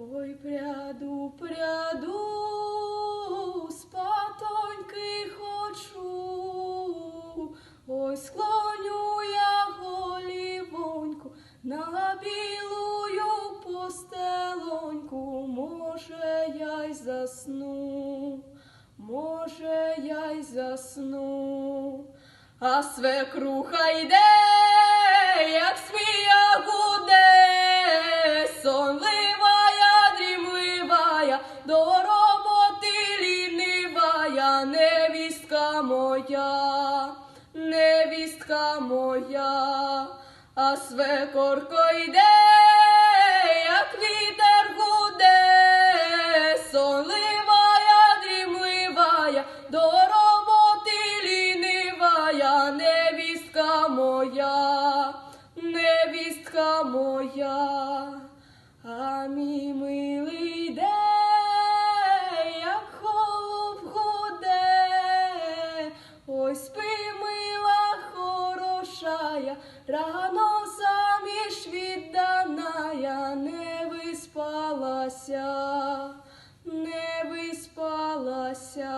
Ой, пряду, пряду, спатоньки хочу, ой, склоню я голівоньку на білую постелоньку, може, я й засну, може, я й засну, а свекруха йде, невістка моя, невістка моя, а свекорко йде, як вітер гуде, сонливая, дрімливая, до роботи лінивая, невістка моя, невістка моя, а мій милий Ой, спи, мила, хорошая, рано заміж відданая, не виспалася, не виспалася.